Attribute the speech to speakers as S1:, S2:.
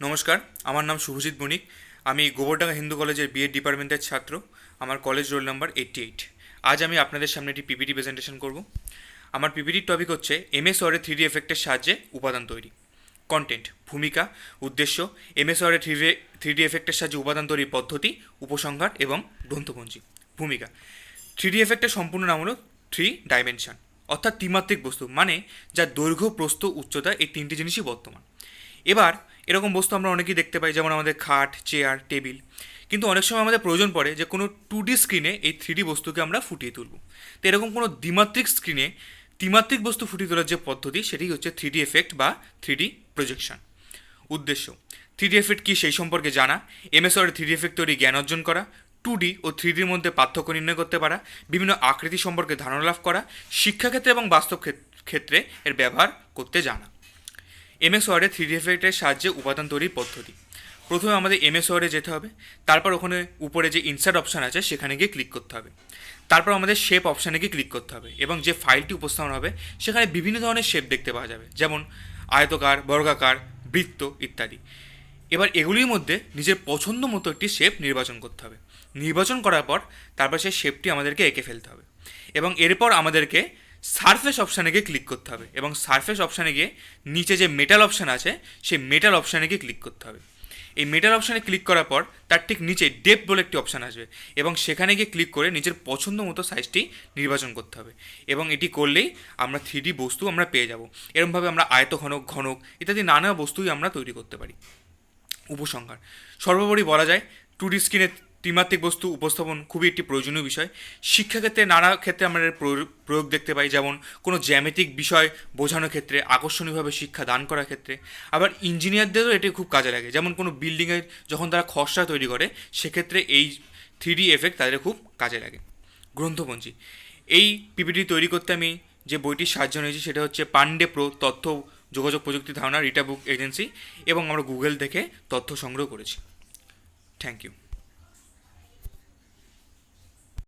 S1: নমস্কার, আমার নাম শুভজিৎ বণিক আমি গোবরডাঙ্গা হিন্দু কলেজের বিএড ডিপার্টমেন্টের ছাত্র। আমার college roll number eighty eight আজ আমি আপনাদের সামনে একটি পিপিটি প্রেজেন্টেশন করব। আমার পিপিটির টপিক হচ্ছে এমএস ওয়ার্ডে থ্রি ডি এফেক্টের সাহায্যে উপাদান তৈরি। কন্টেন্ট ভূমিকা, উদ্দেশ্য এমএস ওয়ার্ডে থ্রি থ্রি ডি এফেক্টের সাহায্যে উপাদান তৈরির পদ্ধতি, উপসংহার এবং গ্রন্থপঞ্জি। ভূমিকা থ্রি ডি এফেক্টের সম্পূর্ণ নাম হলো থ্রি ডাইমেনশন অর্থাৎ ত্রিমাত্রিক বস্তু মানে যার দৈর্ঘ্য, প্রস্থ, উচ্চতা এই তিনটি জিনিসই বর্তমান। এবার এরকম বস্তু আমরা অনেকেই দেখতে পাই, যেমন আমাদের খাট চেয়ার টেবিল কিন্তু অনেক সময় আমাদের প্রয়োজন পড়ে যে কোনো টু ডি স্ক্রিনে এই থ্রি বস্তুকে আমরা ফুটিয়ে তুলব। তো এরকম কোনো দ্বিমাত্রিক স্ক্রিনে ত্রিমাত্রিক বস্তু ফুটিয়ে তোলার যে পদ্ধতি, সেটি হচ্ছে থ্রি ডি এফেক্ট বা থ্রি ডি প্রজেকশন উদ্দেশ্য থ্রি ডি এফেক্ট কী সেই সম্পর্কে জানা। এমএস ওয়ার্ডে থ্রি ডি এফেক্ট তৈরি জ্ঞান অর্জন করা। টু ডি ও থ্রি ডির মধ্যে পার্থক্য নির্ণয় করতে পারা। বিভিন্ন আকৃতি সম্পর্কে ধারণা লাভ করা। শিক্ষাক্ষেত্রে এবং বাস্তব ক্ষেত্রে এর ব্যবহার করতে জানা। এমএস ওয়ার্ডে থ্রি ডি এফেক্টের সাহায্যে উপাদান তৈরির পদ্ধতি। প্রথমে আমাদের এমএস ওয়ার্ডে যেতে হবে, তারপর ওখানে উপরে যে ইনসার্ট অপশান আছে সেখানে গিয়ে ক্লিক করতে হবে। তারপর আমাদের শেপ অপশানে গিয়ে ক্লিক করতে হবে এবং যে ফাইলটি উপস্থাপন হবে সেখানে বিভিন্ন ধরনের শেপ দেখতে পাওয়া যাবে, যেমন আয়তকার, বর্গাকার, বৃত্ত ইত্যাদি। এবার এগুলির মধ্যে নিজের পছন্দ মতো একটি শেপ নির্বাচন করতে হবে। নির্বাচন করার পর তারপর সেই শেপটি আমাদেরকে এঁকে ফেলতে হবে এবং এরপর আমাদেরকে সারফেস অপশানে গিয়ে ক্লিক করতে হবে এবং সারফেস অপশানে গিয়ে নিচে যে মেটাল অপশান আছে, সেই মেটাল অপশানে গিয়ে ক্লিক করতে হবে। এই মেটাল অপশানে ক্লিক করার পর তার ঠিক নিচে ডেপ বলে একটি অপশান আসবে এবং সেখানে গিয়ে ক্লিক করে নিজের পছন্দ মতো সাইজটি নির্বাচন করতে হবে এবং এটি করলেই আমরা থ্রি বস্তু আমরা পেয়ে যাব। এরকমভাবে আমরা আয়ত ঘনক ঘনক ইত্যাদি নানা বস্তুই আমরা তৈরি করতে পারি। উপসংহার। সর্বোপরি বলা যায় টু ডি স্ক্রিনে ত্রিমাত্রিক বস্তু উপস্থাপন খুবই একটি প্রয়োজনীয় বিষয়। শিক্ষাক্ষেত্রে নানা ক্ষেত্রে আমরা এর প্রয়োগ দেখতে পাই, যেমন কোনো জ্যামিতিক বিষয় বোঝানোর ক্ষেত্রে, আকর্ষণীয়ভাবে শিক্ষা দান করার ক্ষেত্রে। আবার ইঞ্জিনিয়ারদেরও এটি খুব কাজে লাগে। যেমন কোনো বিল্ডিংয়ের যখন তারা খসড়া তৈরি করে, সেক্ষেত্রে এই থ্রি ডি এফেক্ট তাদের খুব কাজে লাগে। গ্রন্থপঞ্জি। এই পিপিটি তৈরি করতে আমি যে বইটির সাহায্য নিয়েছি, সেটা হচ্ছে পান্ডে প্রো তথ্য যোগাযোগ প্রযুক্তি ধারণা রিটা বুক এজেন্সি এবং আমরা গুগল থেকে তথ্য সংগ্রহ করেছি। Thank you